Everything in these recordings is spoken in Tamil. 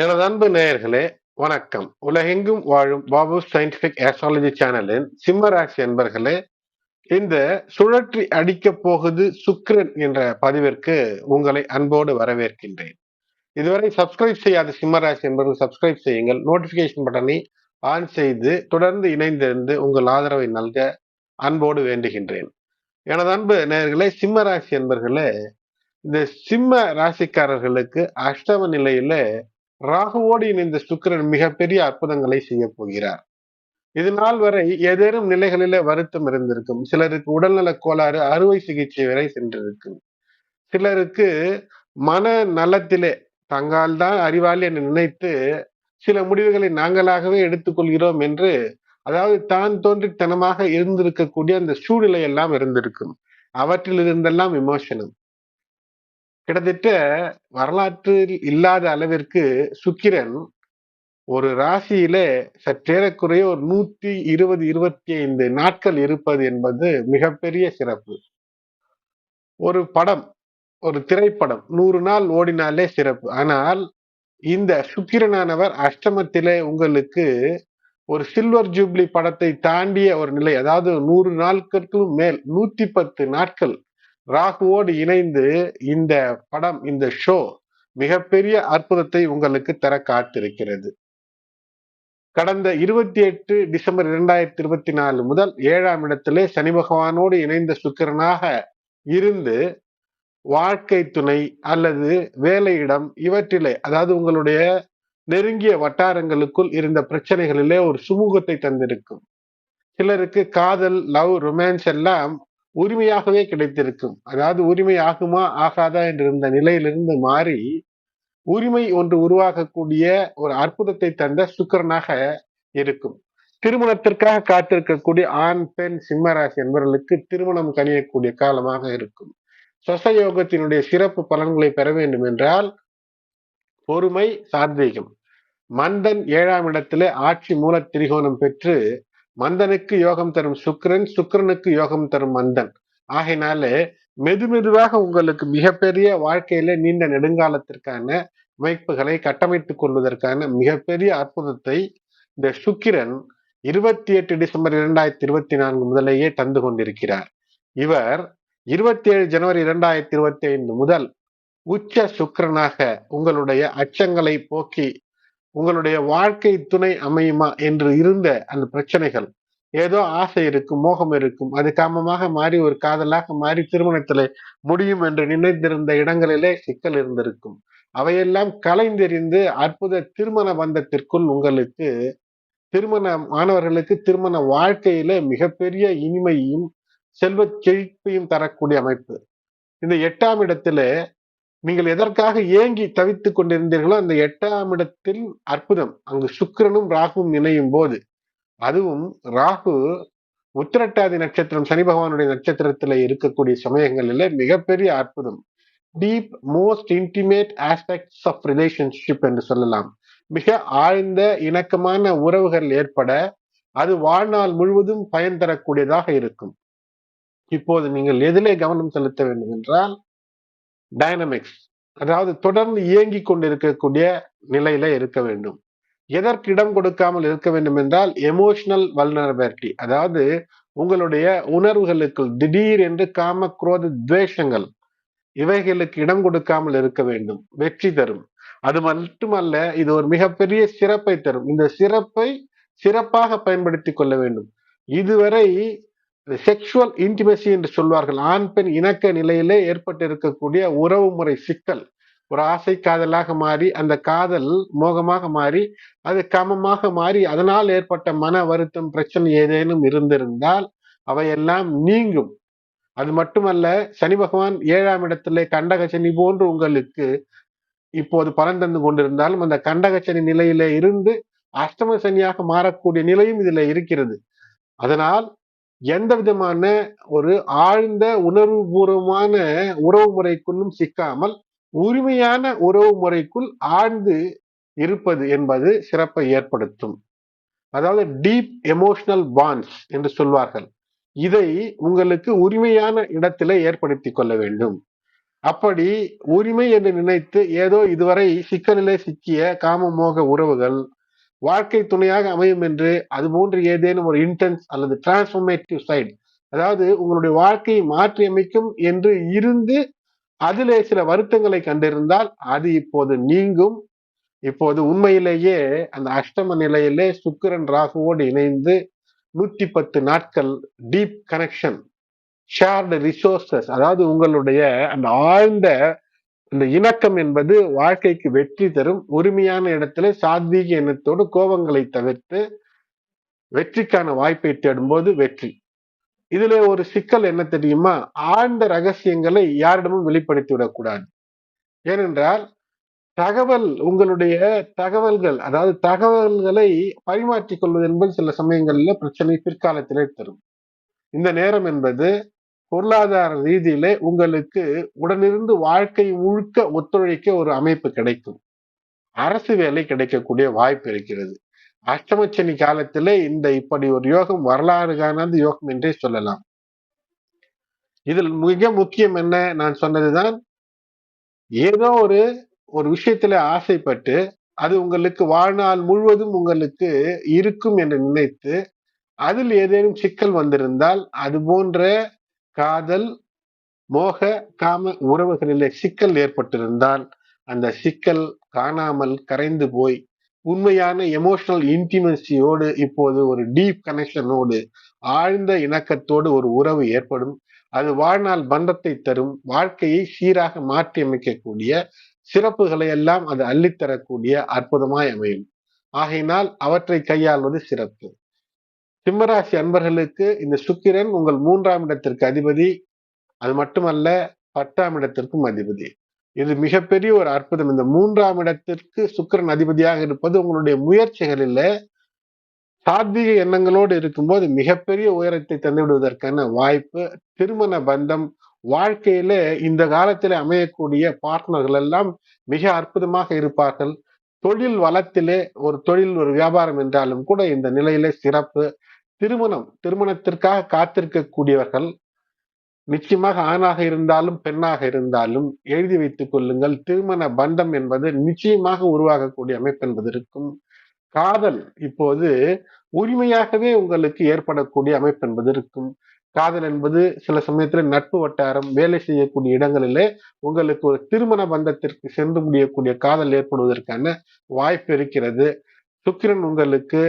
எனது அன்பு நேயர்களே வணக்கம். உலகெங்கும் வாழும் பாபு சயின்டிபிக் ஆஸ்ட்ராலஜி சேனலின் சிம்மராசி என்பர்களே இந்த சுழற்றி அடிக்கப் போகுது சுக்ரன் என்ற பதிவிற்கு உங்களை அன்போடு வரவேற்கின்றேன். இதுவரை சப்ஸ்கிரைப் செய்யாத சிம்மராசி என்பவர்கள் சப்ஸ்கிரைப் செய்யுங்கள். நோட்டிபிகேஷன் பட்டனை ஆன் செய்து தொடர்ந்து இணைந்திருந்து உங்கள் ஆதரவை நல்க அன்போடு வேண்டுகின்றேன். எனது அன்பு நேயர்களே சிம்ம ராசி என்பர்களே இந்த சிம்ம ராசிக்காரர்களுக்கு அஷ்டம நிலையில ராகுவோடு இணைந்த சுக்கிரன் மிகப்பெரிய அற்புதங்களை செய்ய போகிறார். இது நாள் வரை ஏதேனும் நிலைகளிலே வருத்தம் இருந்திருக்கும். சிலருக்கு உடல்நல கோளாறு அறுவை சிகிச்சை வரை சென்றிருக்கும். சிலருக்கு மன நலத்திலே தங்கால் தான் அறிவாளி என்று நினைத்து சில முடிவுகளை நாங்களாகவே எடுத்துக்கொள்கிறோம் என்று அதாவது தான் தோன்றித்தனமாக இருந்திருக்கக்கூடிய அந்த சூழ்நிலை எல்லாம் இருந்திருக்கும். அவற்றில் இருந்தெல்லாம் விமோசனம். கிட்டத்தட்ட வரலாற்றில் இல்லாத அளவிற்கு சுக்கிரன் ஒரு ராசியில சற்றேறக்குறைய ஒரு நூத்தி இருபது இருபத்தி ஐந்து நாட்கள் இருப்பது என்பது மிகப்பெரிய சிறப்பு. ஒரு படம் ஒரு திரைப்படம் நூறு நாள் ஓடினாலே சிறப்பு. ஆனால் இந்த சுக்கிரனானவர் அஷ்டமத்திலே உங்களுக்கு ஒரு சில்வர் ஜூப்ளி படத்தை தாண்டிய ஒரு நிலை அதாவது நூறு நாட்களுக்கும் மேல் நூத்தி பத்து நாட்கள் ராகுவோடு இணைந்து இந்த படம் இந்த ஷோ மிகப்பெரிய அற்புதத்தை உங்களுக்கு தர காத்திருக்கிறது. கடந்த இருபத்தி எட்டு டிசம்பர் இரண்டாயிரத்தி இருபத்தி நாலு முதல் ஏழாம் இடத்திலே சனி பகவானோடு இணைந்த சுக்கிரனாக இருந்து வாழ்க்கை துணை அல்லது வேலையிடம் இவற்றிலே அதாவது உங்களுடைய நெருங்கிய வட்டாரங்களுக்குள் இருந்த பிரச்சனைகளிலே ஒரு சுமூகத்தை தந்திருக்கும். சிலருக்கு காதல் லவ் ரொமான்ஸ் எல்லாம் உரிமையாகவே கிடைத்திருக்கும். அதாவது உரிமை ஆகுமா ஆகாதா என்று இருந்த நிலையிலிருந்து மாறி உரிமை ஒன்று உருவாகக்கூடிய ஒரு அற்புதத்தை தந்த சுக்கரனாக இருக்கும். திருமணத்திற்காக காத்திருக்கக்கூடிய ஆண் பெண் சிம்மராசி என்பவர்களுக்கு திருமணம் கணியக்கூடிய காலமாக இருக்கும். சொசயோகத்தினுடைய சிறப்பு பலன்களை பெற வேண்டும் என்றால் பொறுமை சாத்வீகம். மந்தன் ஏழாம் இடத்திலே ஆட்சி மூல திரிகோணம் பெற்று மந்தனுக்கு யோகம் தரும் சுக்கரன் சுக்கரனுக்கு யோகம் தரும் மந்தன். ஆகையினாலே மெது மெதுவாக உங்களுக்கு மிகப்பெரிய வாழ்க்கையில நீண்ட நெடுங்காலத்திற்கான அமைப்புகளை கட்டமைத்துக் கொள்வதற்கான மிகப்பெரிய அற்புதத்தை இந்த சுக்கிரன் இருபத்தி எட்டு டிசம்பர் இரண்டாயிரத்தி இருபத்தி நான்கு முதலேயே தந்து கொண்டிருக்கிறார். இவர் இருபத்தி ஏழு ஜனவரி இரண்டாயிரத்தி இருபத்தி ஐந்து முதல் உச்ச சுக்கரனாக உங்களுடைய அச்சங்களை போக்கி உங்களுடைய வாழ்க்கை துணை அமையுமா என்று இருந்த அந்த பிரச்சனைகள். ஏதோ ஆசை இருக்கும் மோகம் இருக்கும். அது காமமாக மாறி ஒரு காதலாக மாறி திருமணத்திலே முடியும் என்று நினைத்திருந்த இடங்களிலே சிக்கல் இருந்திருக்கும். அவையெல்லாம் கலைந்தெறிந்து அற்புத திருமண பந்தத்திற்குள் உங்களுக்கு திருமண மாணவர்களுக்கு திருமண வாழ்க்கையில மிகப்பெரிய இனிமையும் செல்வ செழிப்பையும் தரக்கூடிய அமைப்பு. இந்த எட்டாம் இடத்துல நீங்கள் எதற்காக ஏங்கி தவித்துக் கொண்டிருந்தீர்களோ அந்த எட்டாம் இடத்தில் அற்புதம். அங்கு சுக்கிரனும் ராகுவும் இணையும் போது அதுவும் ராகு உத்திரட்டாதி நட்சத்திரம் சனி பகவானுடைய நட்சத்திரத்துல இருக்கக்கூடிய சமயங்களில மிகப்பெரிய அற்புதம். Deep most intimate aspects of relationship என்று சொல்லலாம். மிக ஆழ்ந்த இணக்கமான உறவுகள் ஏற்பட அது வாழ்நாள் முழுவதும் பயன் தரக்கூடியதாக இருக்கும். இப்போது நீங்கள் எதிலே கவனம் செலுத்த வேண்டும் என்றால் டைனமிக்ஸ் அதாவது தொடர்ந்து இயங்கி கொண்டிருக்கக்கூடிய நிலையில இருக்க வேண்டும். எதற்கு இடம் கொடுக்காமல் இருக்க வேண்டும் என்றால் எமோஷனல் வல்னரபிலிட்டி அதாவது உங்களுடைய உணர்வுகளுக்கு திடீர் என்று காம குரோத துவேஷங்கள் இவைகளுக்கு இடம் கொடுக்காமல் இருக்க வேண்டும். வெற்றி தரும். அது மட்டுமல்ல இது ஒரு மிகப்பெரிய சிறப்பை தரும். இந்த சிறப்பை சிறப்பாக பயன்படுத்தி கொள்ள வேண்டும். இதுவரை செக்ஷுவல் இன்டிமசி என்று சொல்வார்கள். ஆண் பெண் இணக்க நிலையிலே ஏற்பட்டு இருக்கக்கூடிய உறவு முறை சிக்கல். ஒரு ஆசை காதலாக மாறி அந்த காதல் மோகமாக மாறி அது கமமாக மாறி அதனால் ஏற்பட்ட மன வருத்தம் பிரச்சனை ஏதேனும் இருந்திருந்தால் அவையெல்லாம் நீங்கும். அது மட்டுமல்ல சனி பகவான் ஏழாம் இடத்திலே கண்டக சனி போன்று உங்களுக்கு இப்போது பலன் தந்து கொண்டிருந்தாலும் அந்த கண்டக சனி இருந்து அஷ்டம சனியாக மாறக்கூடிய நிலையும் இதுல இருக்கிறது. அதனால் எந்த விதமான ஒரு ஆழ்ந்த உணர்வுபூர்வமான உறவு முறைக்குள்ளும் சிக்காமல் உரிமையான உறவு முறைக்குள் ஆழ்ந்து இருப்பது என்பது சிறப்பை ஏற்படுத்தும். அதாவது டீப் எமோஷனல் பாண்ட்ஸ் என்று சொல்வார்கள். இதை உங்களுக்கு உரிமையான இடத்திலே ஏற்படுத்தி கொள்ள வேண்டும். அப்படி உரிமை என்று நினைத்து ஏதோ இதுவரை சிக்கலிலே சிக்கிய காமமோக உறவுகள் வாழ்க்கை துணையாக அமையும் என்று அது போன்று ஏதேனும் ஒரு இன்டென்ஸ் அல்லது டிரான்ஸ்ஃபர்மேட்டிவ் சைட் அதாவது உங்களுடைய வாழ்க்கையை மாற்றி அமைக்கும் என்று இருந்து அதிலே சில வருத்தங்களை கண்டிருந்தால் அது இப்போது நீங்கும். இப்போது உண்மையிலேயே அந்த அஷ்டம நிலையிலே சுக்கிரன் ராகுவோடு இணைந்து நூற்றி பத்து நாட்கள் டீப் கனெக்ஷன் ஷேர்டு ரிசோர்சஸ் அதாவது உங்களுடைய அந்த ஆழ்ந்த இந்த இணக்கம் என்பது வாழ்க்கைக்கு வெற்றி தரும் உரிமையான இடத்துல சாத்வீக எண்ணத்தோடு கோபங்களை தவிர்த்து வெற்றிக்கான வாய்ப்பை தேடும்போது வெற்றி. இதுல ஒரு சிக்கல் என்ன தெரியுமா? ஆழ்ந்த ரகசியங்களை யாரிடமும் வெளிப்படுத்தி விடக்கூடாது. ஏனென்றால் தகவல் உங்களுடைய தகவல்கள் அதாவது தகவல்களை பரிமாற்றிக் கொள்வது என்பது சில சமயங்களில் பிரச்சனை பிற்காலத்திலே தரும். இந்த நேரம் என்பது பொருளாதார ரீதியிலே உங்களுக்கு உடனிருந்து வாழ்க்கை முழுக்க ஒத்துழைக்க ஒரு அமைப்பு கிடைக்கும். அரசு வேலை கிடைக்கக்கூடிய வாய்ப்பு இருக்கிறது. அஷ்டமச்சனி காலத்திலே இந்த இப்படி ஒரு யோகம் வரலாறு காணாத யோகம் என்றே சொல்லலாம். இதில் மிக முக்கியம் என்ன நான் சொன்னதுதான். ஏதோ ஒரு ஒரு விஷயத்துல ஆசைப்பட்டு அது உங்களுக்கு வாழ்நாள் முழுவதும் உங்களுக்கு இருக்கும் என்று நினைத்து அதில் ஏதேனும் சிக்கல் வந்திருந்தால் அது போன்ற காதல் மோக காம உறவுகளிலே சிக்கல் ஏற்பட்டிருந்தால் அந்த சிக்கல் காணாமல் கரைந்து போய் உண்மையான எமோஷனல் இன்டிமசியோடு இப்போது ஒரு டீப் கனெக்ஷனோடு ஆழ்ந்த இணக்கத்தோடு ஒரு உறவு ஏற்படும். அது வாழ்நாள் பந்தத்தை தரும். வாழ்க்கையை சீராக மாற்றி அமைக்கக்கூடிய சிறப்புகளை எல்லாம் அது அள்ளித்தரக்கூடிய அற்புதமாய் அமையும். ஆகையினால் அவற்றை கையாள்வது சிறப்பு. சிம்மராசி அன்பர்களுக்கு இந்த சுக்கிரன் உங்கள் மூன்றாம் இடத்திற்கு அதிபதி. அது மட்டுமல்ல பத்தாம் இடத்திற்கும் அதிபதி. இது மிகப்பெரிய ஒரு அற்புதம். இந்த மூன்றாம் இடத்திற்கு சுக்கரன் அதிபதியாக இருப்பது உங்களுடைய முயற்சிகளில் சாத்வீக எண்ணங்களோடு இருக்கும்போது மிகப்பெரிய உயரத்தை தந்துவிடுவதற்கான வாய்ப்பு திருமண பந்தம் வாழ்க்கையில இந்த காலத்தில் அமையக்கூடிய பார்ட்னர்கள் எல்லாம் மிக அற்புதமாக இருப்பார்கள். தொழில் வளத்திலே ஒரு தொழில் ஒரு வியாபாரம் என்றாலும் கூட இந்த நிலையிலே சிறப்பு திருமணம் திருமணத்திற்காக காத்திருக்கக்கூடியவர்கள் நிச்சயமாக ஆணாக இருந்தாலும் பெண்ணாக இருந்தாலும் எழுதி வைத்துக் கொள்ளுங்கள். திருமண பந்தம் என்பது நிச்சயமாக உருவாகக்கூடிய அமைப்பு என்பது இருக்கும். காதல் இப்போது உரிமையாகவே உங்களுக்கு ஏற்படக்கூடிய அமைப்பு என்பது இருக்கும். காதல் என்பது சில சமயத்துல நட்பு வட்டாரம் வேலை செய்யக்கூடிய இடங்களிலே உங்களுக்கு ஒரு திருமண பந்தத்திற்கு சென்று முடியக்கூடிய காதல் ஏற்படுவதற்கான வாய்ப்பு இருக்கிறது. சுக்கிரன் உங்களுக்கு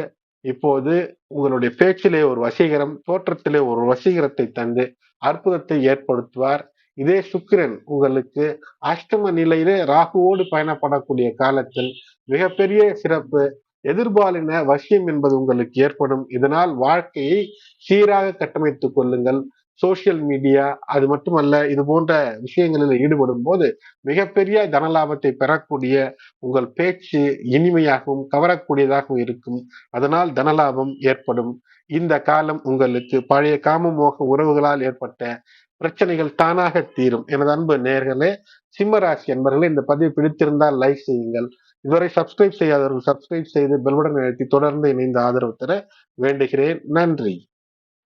இப்போது உங்களுடைய பேச்சிலே ஒரு வசீகரம் தோற்றத்திலே ஒரு வசீகரத்தை தந்து அற்புதத்தை ஏற்படுத்துவார். இதே சுக்கிரன் உங்களுக்கு அஷ்டம நிலையிலே ராகுவோடு பயணப்படக்கூடிய காலத்தில் மிகப்பெரிய சிறப்பு எதிர்பாலின வசியம் என்பது உங்களுக்கு ஏற்படும். இதனால் வாழ்க்கையை சீராக கட்டமைத்துக் கொள்ளுங்கள். சோசியல் மீடியா அது மட்டுமல்ல இது போன்ற விஷயங்களில் ஈடுபடும் போது மிகப்பெரிய தனலாபத்தை பெறக்கூடிய உங்கள் பேச்சு இனிமையாகவும் கவரக்கூடியதாகவும் இருக்கும். அதனால் தனலாபம் ஏற்படும். இந்த காலம் உங்களுக்கு பழைய காமமோக உறவுகளால் ஏற்பட்ட பிரச்சனைகள் தானாக தீரும். எனது அன்பு நேர்களே சிம்மராசி என்பர்களே இந்த பதிவு பிடித்திருந்தால் லைக் செய்யுங்கள். இதுவரை சப்ஸ்கிரைப் செய்யாதவர்கள் சப்ஸ்கிரைப் செய்து பெல்படன் அழுத்தி தொடர்ந்து இணைந்து ஆதரவு தர வேண்டுகிறேன். நன்றி.